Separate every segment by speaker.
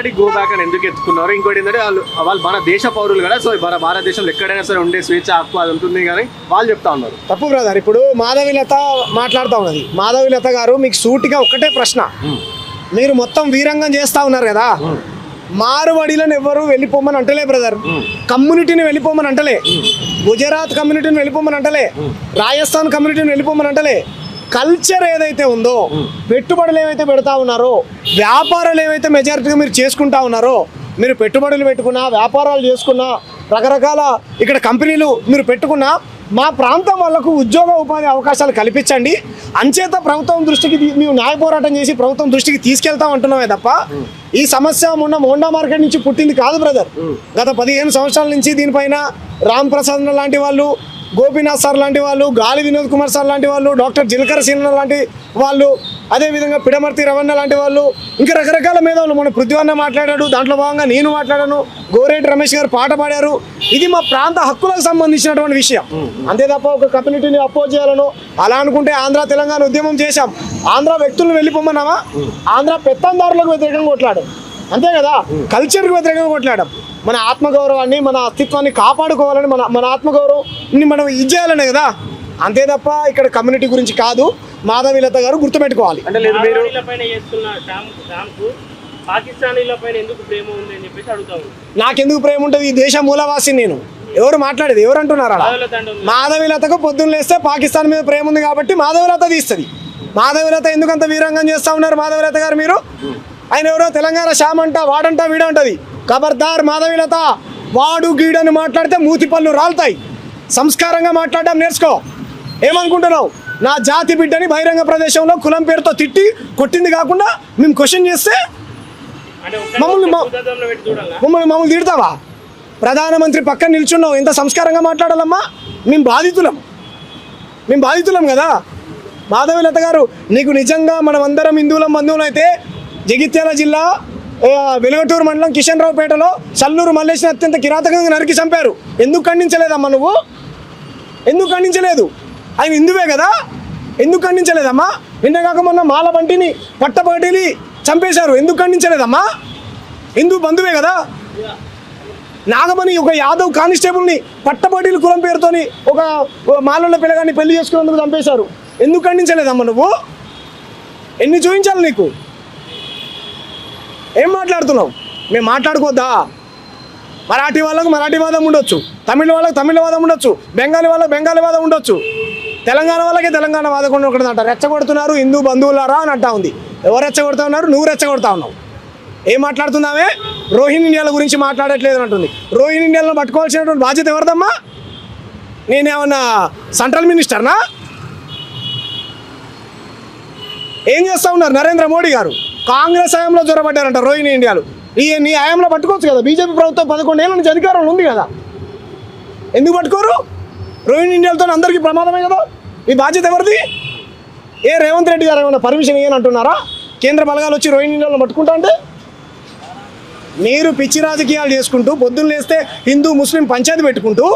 Speaker 1: Marwadi go back అని ఎందుకు ఎత్తుకున్నారు? ఇంకోటి ఏంటంటే వాళ్ళు వాళ్ళు మన దేశ పౌరులు కదా సో మన భారతదేశంలో ఎక్కడైనా సరే ఉండే స్వేచ్ఛ హక్కు అది ఉంటుంది కానీ వాళ్ళు చెప్తా ఉన్నారు.
Speaker 2: తప్పు బ్రదర్ ఇప్పుడు మాధవిలత మాట్లాడుతూ ఉన్నది. మాధవిలత గారు మీకు సూటిగా ఒక్కటే ప్రశ్న. మీరు మొత్తం వీరంగం చేస్తా ఉన్నారు కదా? మారువడిలను ఎవరు వెళ్ళిపోమని అంటలే బ్రదర్. కమ్యూనిటీని వెళ్ళిపోమని అంటలే. గుజరాత్ కమ్యూనిటీని వెళ్ళిపోమని అంటలే. రాజస్థాన్ కమ్యూనిటీని వెళ్ళిపోమని అంటలే. కల్చర్ ఏదైతే ఉందో పెట్టుబడులు ఏవైతే పెడతా ఉన్నారో వ్యాపారాలు ఏవైతే మెజారిటీగా మీరు చేసుకుంటా ఉన్నారో మీరు పెట్టుబడులు పెట్టుకున్నా వ్యాపారాలు చేసుకున్నా రకరకాల ఇక్కడ కంపెనీలు మీరు పెట్టుకున్నా మా ప్రాంతం వాళ్ళకు ఉద్యోగ ఉపాధి అవకాశాలు కల్పించండి. అంచేత ప్రభుత్వం దృష్టికి మేము న్యాయ పోరాటం చేసి ప్రభుత్వం దృష్టికి తీసుకెళ్తాం అంటున్నామే తప్ప ఈ సమస్య మొన్న మోండా మార్కెట్ నుంచి పుట్టింది కాదు బ్రదర్ గత పదిహేను సంవత్సరాల నుంచి దీనిపైన రామ్ ప్రసాద్ లాంటి వాళ్ళు గోపీనాథ్ సార్ లాంటి వాళ్ళు గాలి వినోద్ కుమార్ సార్ లాంటి వాళ్ళు డాక్టర్ జిలకర సీన లాంటి వాళ్ళు అదేవిధంగా పిడమర్తి రవణ లాంటి వాళ్ళు ఇంకా రకరకాల మేధావులు మన పృథ్వన్న మాట్లాడాడు దాంట్లో భాగంగా నేను మాట్లాడాను గోరేటి రమేష్ గారు పాట పాడారు. ఇది మా ప్రాంత హక్కులకు సంబంధించినటువంటి విషయం. అంతే తప్ప ఒక కమ్యూనిటీని అపోజ్ చేయాలను అలా అనుకుంటే ఆంధ్ర తెలంగాణ ఉద్యమం చేశాం. ఆంధ్ర వ్యక్తులను వెళ్ళిపోమన్నామా ఆంధ్ర పెత్తందారులకు వ్యతిరేకంగా కొట్లాడు. అంతే కదా? కల్చర్కి వ్యతిరేకంగా కొట్లాడడం మన ఆత్మగౌరవాన్ని మన అస్తిత్వాన్ని కాపాడుకోవాలని మన మన ఆత్మగౌరవాన్ని మనం ఇది చేయాలనే కదా? అంతే తప్ప ఇక్కడ కమ్యూనిటీ గురించి కాదు మాధవీలత గారు గుర్తుపెట్టుకోవాలి.
Speaker 1: అంటే లేదు మీరు
Speaker 2: నాకెందుకు ప్రేమ ఉంటుంది? ఈ దేశ మూలవాసి నేను. ఎవరు మాట్లాడేది? ఎవరు అంటున్నారు అలా. మాధవీలతకు పొద్దున్న లేస్తే పాకిస్తాన్ మీద ప్రేమ ఉంది కాబట్టి మాధవీలత తీస్తుంది. మాధవీలత ఎందుకు అంత వీరంగం చేస్తా ఉన్నారు మాధవీలత గారు మీరు? ఆయన ఎవరో? తెలంగాణ శ్యామ్ అంట వాడంట వీడంటది ఖబర్దార్ మాధవీలత వాడు గీడని మాట్లాడితే మూతి పళ్ళు రాలుతాయి. సంస్కారంగా మాట్లాడడం నేర్చుకో. ఏమనుకుంటున్నావు? నా జాతి బిడ్డని బహిరంగ ప్రదేశంలో కులం పేరుతో తిట్టి కొట్టింది కాకుండా మేము క్వశ్చన్ చేస్తే మమ్మల్ని మమ్మల్ని మమ్మల్ని తిడతావా? ప్రధానమంత్రి పక్కన నిల్చున్నావు. ఎంత సంస్కారంగా మాట్లాడాలమ్మా? మేము బాధితులం. మేము బాధితులం కదా? మాధవీలత గారు నీకు నిజంగా మనం అందరం హిందువులం బంధువులు అయితే జగిత్యాల జిల్లా వెలుగటూరు మండలం కిషన్ రావుపేటలో చల్లూరు మల్లేశ్వరి అత్యంత కిరాతకంగా నరికి చంపారు. ఎందుకు ఖండించలేదమ్మా నువ్వు? ఎందుకు ఖండించలేదు? ఆయన హిందువే కదా? ఎందుకు ఖండించలేదమ్మా? నిన్నగాక మొన్న మాల బంటిని పట్టపగటిని చంపేశారు. ఎందుకు ఖండించలేదమ్మా? హిందూ బంధువే కదా? నాగమణి ఒక యాదవ్ కానిస్టేబుల్ని పట్టబడిలు కులం పేరుతోని ఒక మాలన్న మాలల పిల్లగాన్ని పెళ్ళి చేసుకునేందుకు చంపేశారు. ఎందుకు ఖండించలేదమ్మా నువ్వు? ఎన్ని చూపించాలి నీకు? ఏం మాట్లాడుతున్నావు? మేము మాట్లాడుకోద్దా? మరాఠీ వాళ్ళకు మరాఠీ వాదం ఉండొచ్చు. తమిళ వాళ్ళకి తమిళ వాదం ఉండొచ్చు. బెంగాలీ వాళ్ళకి బెంగాలీ వాదం ఉండొచ్చు. తెలంగాణ వాళ్ళకి తెలంగాణ వాదకుండా కూడా ఒకటి అంట రెచ్చగొడుతున్నారు హిందూ బంధువులారా అని అంటా ఉంది. ఎవరు రెచ్చగొడతా ఉన్నారు నువ్వు రెచ్చగొడతా ఉన్నావు. ఏం మాట్లాడుతున్నావే? రోహిణి ఇండియాల గురించి మాట్లాడట్లేదు అని అంటుంది. రోహిణి ఇండియాలను పట్టుకోవాల్సినటువంటి బాధ్యత ఎవరిదమ్మా? నేనేమన్నా సెంట్రల్ మినిస్టర్నా? ఏం చేస్తూ ఉన్నారు నరేంద్ర మోడీ గారు? కాంగ్రెస్ హయాంలో జ్వరపడ్డారంట రోహిణి ఇండియాలు. ఈ నీ హయాంలో పట్టుకోవచ్చు కదా బీజేపీ ప్రభుత్వం పదకొండేళ్ళ నుంచి అధికారంలో ఉంది కదా. ఎందుకు పట్టుకోరు? రోహిణి ఇండియాలతో అందరికీ ప్రమాదమే కదా. ఈ బాధ్యత ఎవరిది? ఏ రేవంత్ రెడ్డి గారు ఏమైనా పర్మిషన్ ఇయ్యని అంటున్నారా కేంద్ర బలగాలు వచ్చి రోహిణి ఇండియాలను పట్టుకుంటా అంటే? మీరు పిచ్చి రాజకీయాలు చేసుకుంటూ పొద్దున్న లేస్తే హిందూ ముస్లిం పంచాయతీ పెట్టుకుంటూ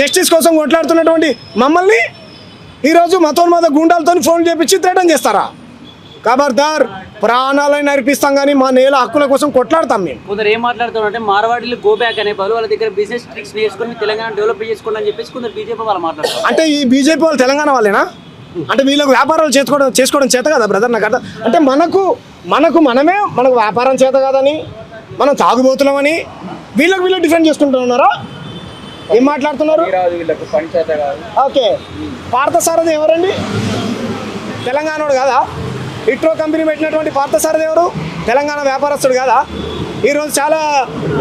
Speaker 2: జస్టిస్ కోసం కొట్లాడుతున్నటువంటి మమ్మల్ని ఈరోజు మతోన్మాద గుండాలతో ఫోన్ చేపించి తేటం చేస్తారా? ఖబర్దార్ ప్రాణాలను అర్పిస్తాం కానీ మా నేల హక్కుల కోసం కొట్లాడతాం మేము.
Speaker 3: కొందరు ఏం మాట్లాడుతున్నారంటే మార్వాడీలు గో బ్యాక్ అనే బదులు వాళ్ళ దగ్గర బిజినెస్ ట్రిక్స్ నేర్చుకొని తెలంగాణ డెవలప్ చేసుకోండి అని చెప్పేసి కొందరు బీజేపీ వాళ్ళు మాట్లాడుతారు
Speaker 2: అంటే ఈ బీజేపీ వాళ్ళు తెలంగాణ వాళ్ళేనా? అంటే వీళ్ళకు వ్యాపారాలు చేసుకోవడం చేసుకోవడం చేత కదా బ్రదర్? నాకు అర్థం అంటే మనకు మనకు మనమే మనకు వ్యాపారం చేత కాదని మనం తాగుబోతున్నామని వీళ్ళకి వీళ్ళు డిఫెండ్ చేసుకుంటూ ఉన్నారా? ఏం మాట్లాడుతున్నారు? ఓకే. పార్థసారథి ఎవరండి? తెలంగాణోడు కాదా? ఇట్రో కంపెనీ పెట్టినటువంటి పార్థసారథి ఎవరు? తెలంగాణ వ్యాపారస్తుడు కాదా? ఈరోజు చాలా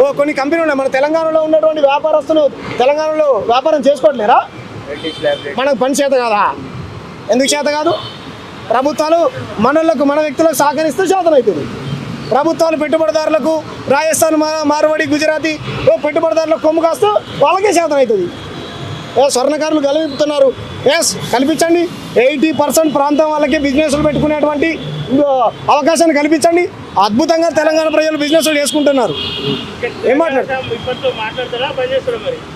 Speaker 2: ఓ కొన్ని కంపెనీలు ఉన్నాయి. మన తెలంగాణలో ఉన్నటువంటి వ్యాపారస్తులు తెలంగాణలో వ్యాపారం చేసుకోవట్లేరా? మనకు పని చేత కాదా? ఎందుకు చేత కాదు? ప్రభుత్వాలు మనలకు మన వ్యక్తులకు సహకరిస్తే చేతనవుతుంది ప్రభుత్వాలు పెట్టుబడిదారులకు రాజస్థాన్ మార్వాడి గుజరాతీ ఓ పెట్టుబడిదారులకు కొమ్ము కాస్తే వాళ్ళకే చేతనవుతుంది ఏ స్వర్ణకారులు కల్పిస్తున్నారు. ఎస్ కల్పించండి. ఎయిటీ పర్సెంట్ ప్రాంతం వాళ్ళకి బిజినెస్లు పెట్టుకునేటువంటి అవకాశాన్ని కల్పించండి. అద్భుతంగా తెలంగాణ ప్రజలు బిజినెస్లు చేసుకుంటున్నారు. ఏం మాట్లాడు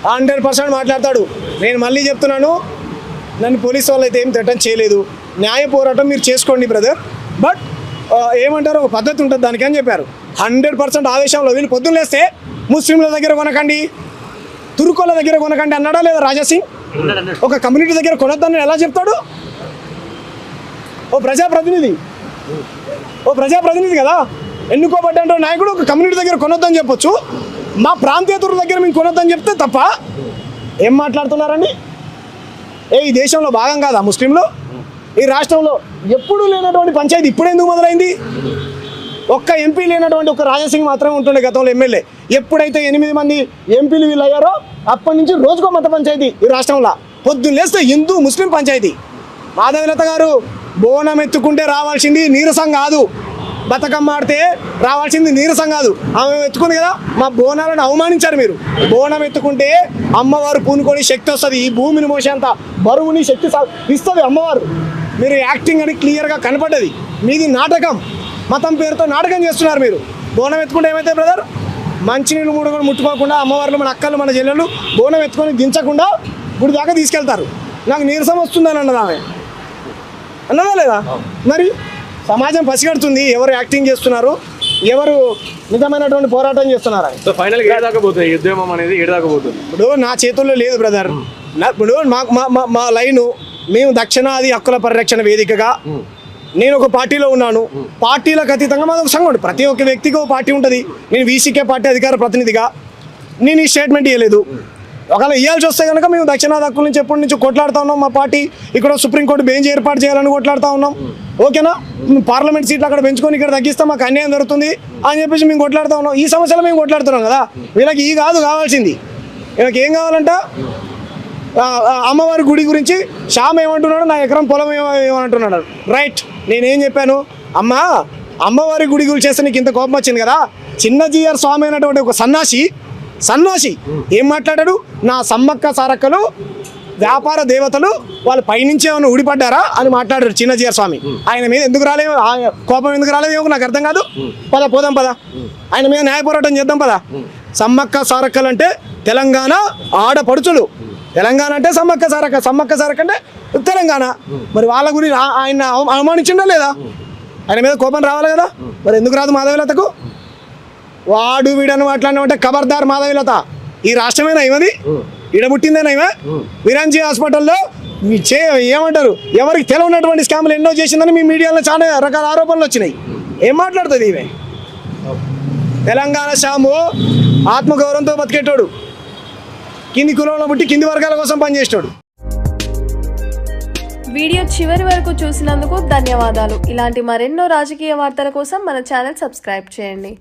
Speaker 2: హండ్రెడ్ పర్సెంట్ మాట్లాడతాడు. నేను మళ్ళీ చెప్తున్నాను. నన్ను పోలీసు వాళ్ళు అయితే ఏం తిట్టం చేయలేదు. న్యాయ పోరాటం మీరు చేసుకోండి బ్రదర్. బట్ ఏమంటారు? ఒక పద్ధతి ఉంటుంది దానికని చెప్పారు. హండ్రెడ్ పర్సెంట్ ఆవేశంలో వీళ్ళు పొద్దున్న లేస్తే ముస్లింల దగ్గర కొనకండి తురుకోల దగ్గర కొనకండి అన్నాడా లేదా రాజాసింగ్? ఒక కమ్యూనిటీ దగ్గర కొనొద్దని ఎలా చెప్తాడు? ఓ ప్రజాప్రతినిధి. ఓ ప్రజాప్రతినిధి కదా? ఎన్నుకోబడ్డ నాయకుడు ఒక కమ్యూనిటీ దగ్గర కొనొద్దని చెప్పొచ్చు. మా ప్రాంతీయతుల దగ్గర మేము కొనొద్దని చెప్తే తప్ప ఏం మాట్లాడుతున్నారండి? ఏ ఈ దేశంలో భాగం కాదా ముస్లింలు? ఈ రాష్ట్రంలో ఎప్పుడూ లేనటువంటి పంచాయతీ ఇప్పుడు ఎందుకు మొదలైంది? ఒక్క ఎంపీ లేనటువంటి ఒక రాజాసింగ్ మాత్రమే ఉంటుండే గతంలో ఎమ్మెల్యే. ఎప్పుడైతే ఎనిమిది మంది ఎంపీలు వీళ్ళు అయ్యారో అప్పటి నుంచి రోజుకో మత పంచాయతీ ఈ రాష్ట్రంలో. పొద్దున్న లేస్తే హిందూ ముస్లిం పంచాయతీ. మాధవలత గారు బోనం ఎత్తుకుంటే రావాల్సింది నీరసం కాదు. బతుకమ్మ ఆడితే రావాల్సింది నీరసం కాదు. ఆమె ఎత్తుకుంది కదా మా బోనాలను అవమానించారు మీరు. బోనం ఎత్తుకుంటే అమ్మవారు పూనుకొని శక్తి వస్తుంది. ఈ భూమిని మోసేంత బరువుని శక్తి ఇస్తుంది అమ్మవారు. మీరు యాక్టింగ్ అని క్లియర్గా కనపడ్డది. మీది నాటకం. మతం పేరుతో నాటకం చేస్తున్నారు మీరు. బోనం ఎత్తుకుంటే ఏమైతే బ్రదర్? మంచినీళ్ళు మూడు కూడా ముట్టుకోకుండా అమ్మవార్లు మన అక్కలు మన చెల్లెలు బోనం ఎత్తుకొని దించకుండా గుడి దాకా తీసుకెళ్తారు. నాకు నీరసం వస్తుందని అన్నది ఆమె. అన్నదా లేదా? మరి సమాజం పసిగడుతుంది ఎవరు యాక్టింగ్ చేస్తున్నారు ఎవరు నిజమైనటువంటి పోరాటం
Speaker 1: సో ఫైనల్ ఉద్యమం అనేది
Speaker 2: ఇప్పుడు నా చేతుల్లో లేదు బ్రదర్. ఇప్పుడు మా మా లైను మేము దక్షిణాది హక్కుల పరిరక్షణ వేదికగా నేను ఒక పార్టీలో ఉన్నాను. పార్టీలకు అతీతంగా మాది ఒక సంఘం ఉంటుంది. ప్రతి ఒక్క వ్యక్తికి ఒక పార్టీ ఉంటుంది. నేను వీసీకే పార్టీ అధికార ప్రతినిధిగా నేను ఈ స్టేట్మెంట్ ఇవ్వలేదు ఒకవేళ ఇవ్వాల్సి వస్తే కనుక మేము దక్షిణాది హక్కుల నుంచి ఎప్పటి నుంచి కొట్లాడుతూ ఉన్నాం మా పార్టీ. ఇక్కడ సుప్రీంకోర్టు బెంచ్ ఏర్పాటు చేయాలని కొట్లాడుతూ ఉన్నాం. ఓకేనా? పార్లమెంట్ సీట్లు అక్కడ పెంచుకొని ఇక్కడ తగ్గిస్తే మాకు అన్యాయం దొరుకుతుంది అని చెప్పేసి మేము కొట్లాడుతూ ఉన్నాం. ఈ సమస్యలు మేము కొట్లాడుతున్నాం కదా? వీళ్ళకి ఈ కాదు కావాల్సింది. వీళ్ళకి ఏం కావాలంట? అమ్మవారి గుడి గురించి శ్యామ్ ఏమంటున్నాడు? నా ఎకరం పొలం ఏమంటున్నాడు రైట్. నేనేం చెప్పాను? అమ్మా అమ్మవారి గుడి గురించి చేస్తే నీకు ఇంత కోపం వచ్చింది కదా? చిన్న జీఆర్ స్వామి అయినటువంటి ఒక సన్నాసి సన్నాసి ఏం మాట్లాడాడు? నా సమ్మక్క సారక్కలు వ్యాపార దేవతలు వాళ్ళు పైనుంచి ఏమైనా ఊడిపడ్డారా అని మాట్లాడారు చిన్న జీఆర్ స్వామి. ఆయన మీద ఎందుకు రాలే కోపం ఎందుకు రాలేమో నాకు అర్థం కాదు. పద పోదాం పద. ఆయన మీద న్యాయ పోరాటం చేద్దాం పద. సమ్మక్క సారక్కలు అంటే తెలంగాణ ఆడపడుచులు. తెలంగాణ అంటే సమ్మక్క సారక్క సమ్మక్క సారక్క అంటే తెలంగాణ. మరి వాళ్ళ గురించి ఆయన అవ- అవమానించిండా లేదా? ఆయన మీద కోపం రావాలి కదా? మరి ఎందుకు రాదు మాధవీలతకు? వాడు వీడను అట్లాంటి ఖబర్దార్ మాధవీలత. ఈ రాష్ట్రమేనా ఇవది? ఈడ పుట్టిందేనా ఇవే? విరాంజీ హాస్పిటల్లో చే ఏమంటారు? ఎవరికి తెలియనటువంటి స్కామ్లు ఎన్నో చేసిందని మీ మీడియాలో చాలా రకాల ఆరోపణలు వచ్చినాయి. ఏం మాట్లాడుతుంది ఇవే? తెలంగాణ శ్యాము ఆత్మగౌరవంతో బతికేటోడు. కింది కులంలో పుట్టి కింది వర్గాల కోసం పనిచేసేటోడు.
Speaker 4: వీడియో చివరి వరకు చూసినందుకు ధన్యవాదాలు. ఇలాంటి మరెన్నో రాజకీయ వార్తల కోసం మన ఛానల్ సబ్స్క్రైబ్ చేయండి.